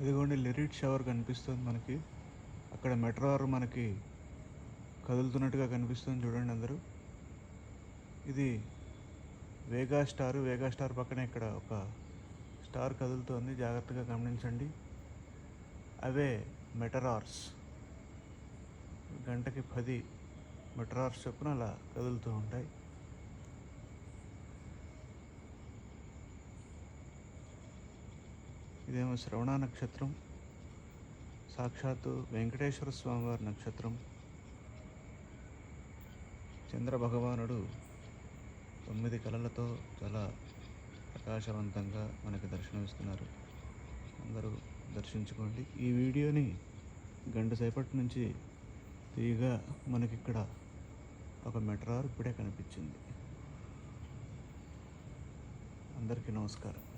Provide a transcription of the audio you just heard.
ఇదిగోండి లిరిట్ షవర్ కనిపిస్తుంది మనకి. అక్కడ మెట్రార్ మనకి కదులుతున్నట్టుగా కనిపిస్తుంది చూడండి అందరూ. ఇది వేగా స్టార్ వేగా స్టార్ పక్కనే ఇక్కడ ఒక స్టార్ కదులుతోంది. జాగ్రత్తగా గమనించండి. అవే మెటరార్స్ గంటకి పది మెటరార్స్ చొప్పున అలా కదులుతూ ఉంటాయి. ఇదేమో శ్రవణ నక్షత్రం సాక్షాత్తు వెంకటేశ్వర స్వామివారి నక్షత్రం. చంద్ర భగవానుడు తొమ్మిది కళలతో చాలా ప్రకాశవంతంగా మనకి దర్శనమిస్తున్నారు. అందరూ దర్శించుకోండి. ఈ వీడియోని గంట సేపటి నుంచి తీయగా మనకి ఇక్కడ ఒక మెట్రార్ ఇప్పుడే కనిపించింది. అందరికీ నమస్కారం.